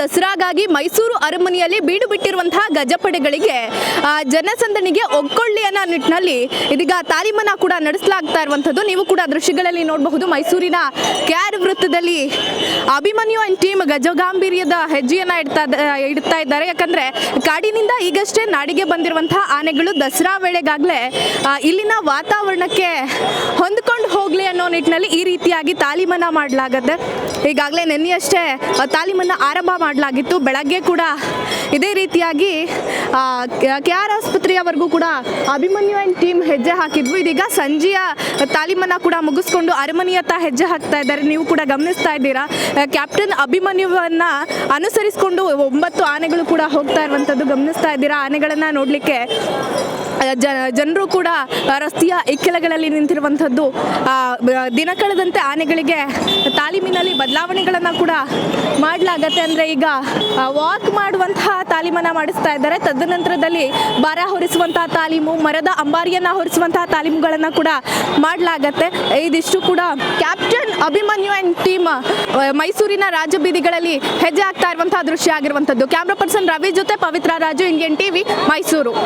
ದಸರಾಗಾಗಿ ಮೈಸೂರು ಅರಮನೆಯಲ್ಲಿ ಬೀಡು ಬಿಟ್ಟಿರುವಂತಹ ಗಜಪಡೆಗಳಿಗೆ ಜನಸಂದಣಿಗೆ ಒಗ್ಗೊಳ್ಳಿ ಅನ್ನೋ ನಿಟ್ಟಿನಲ್ಲಿ ಇದೀಗ ತಾಲೀಮನ್ನ ಕೂಡ ನಡೆಸಲಾಗ್ತಾ ಇರುವಂಥದ್ದು. ನೀವು ಕೂಡ ದೃಶ್ಯಗಳಲ್ಲಿ ನೋಡಬಹುದು. ಮೈಸೂರಿನ ಕ್ಯಾರ್ ವೃತ್ತದಲ್ಲಿ ಅಭಿಮನ್ಯು ಅಂಡ್ ಟೀಮ್ ಗಜಗಾಂಭೀರ್ಯದ ಹೆಜ್ಜೆಯನ್ನ ಇಡ್ತಾ ಇಡ್ತಾ ಇದ್ದಾರೆ. ಯಾಕಂದ್ರೆ ಕಾಡಿನಿಂದ ಈಗಷ್ಟೇ ನಾಡಿಗೆ ಬಂದಿರುವಂತಹ ಆನೆಗಳು ದಸರಾ ವೇಳೆಗಾಗಲೇ ಇಲ್ಲಿನ ವಾತಾವರಣಕ್ಕೆ ಹೊಂದ್ಕೊಂಡು ಹೋಗ್ಲಿ ಅನ್ನೋ ನಿಟ್ಟಿನಲ್ಲಿ ಈ ರೀತಿಯಾಗಿ ತಾಲೀಮನ್ನ ಮಾಡಲಾಗತ್ತೆ. ಈಗಾಗಲೇ ನೆನ್ನೆಯಷ್ಟೇ ತಾಲೀಮನ್ನು ಆರಂಭ ಮಾಡಲಾಗಿತ್ತು. ಬೆಳಗ್ಗೆ ಕೂಡ ಇದೇ ರೀತಿಯಾಗಿ ಕೆ ಆರ್ ಆಸ್ಪತ್ರೆಯವರೆಗೂ ಕೂಡ ಅಭಿಮನ್ಯು ಆ್ಯಂಡ್ ಟೀಮ್ ಹೆಜ್ಜೆ ಹಾಕಿದ್ವು. ಇದೀಗ ಸಂಜೆಯ ತಾಲೀಮನ್ನ ಕೂಡ ಮುಗಿಸ್ಕೊಂಡು ಅರಮನೆಯತ್ತ ಹೆಜ್ಜೆ ಹಾಕ್ತಾ ಇದ್ದಾರೆ. ನೀವು ಕೂಡ ಗಮನಿಸ್ತಾ ಇದ್ದೀರಾ? ಕ್ಯಾಪ್ಟನ್ ಅಭಿಮನ್ಯುವನ್ನ ಅನುಸರಿಸಿಕೊಂಡು ಒಂಬತ್ತು ಆನೆಗಳು ಕೂಡ ಹೋಗ್ತಾ ಇರುವಂಥದ್ದು ಗಮನಿಸ್ತಾ ಇದ್ದೀರಾ? ಆನೆಗಳನ್ನು ನೋಡಲಿಕ್ಕೆ ಜ, ಜನರು ಕೂಡ ರಸ್ತೆಯ ಇಕ್ಕೆಲಗಳಲ್ಲಿ ನಿಂತಿರುವಂಥದ್ದು ದಿನ ಕಳೆದಂತೆ ಆನೆಗಳಿಗೆ ತಾಲೀಮಿನಲ್ಲಿ ಬದಲಾವಣೆಗಳನ್ನು ಕೂಡ ಮಾಡಲಾಗತ್ತೆ. ಅಂದರೆ ಈಗ ವಾಕ್ ಮಾಡುವಂತಹ ತಾಲೀಮನ್ನು ಮಾಡಿಸ್ತಾ ಇದ್ದಾರೆ. ತದನಂತರದಲ್ಲಿ ಬಾರ ಹೊರಿಸುವಂತಹ ತಾಲೀಮು, ಮರದ ಅಂಬಾರಿಯನ್ನು ಹೊರಿಸುವಂತಹ ತಾಲೀಮುಗಳನ್ನು ಕೂಡ ಮಾಡಲಾಗತ್ತೆ. ಇದಿಷ್ಟು ಕೂಡ ಕ್ಯಾಪ್ಟನ್ ಅಭಿಮನ್ಯು ಅಂಡ್ ಟೀಮ್ ಮೈಸೂರಿನ ರಾಜಬೀದಿಗಳಲ್ಲಿ ಹೆಜ್ಜೆ ಆಗ್ತಾ ಇರುವಂತಹ ದೃಶ್ಯ ಆಗಿರುವಂಥದ್ದು. ಕ್ಯಾಮ್ರಾ ಪರ್ಸನ್ ರವಿ ಜೊತೆ ಪವಿತ್ರ ರಾಜು, ಇಂಡಿಯನ್ ಟಿವಿ, ಮೈಸೂರು.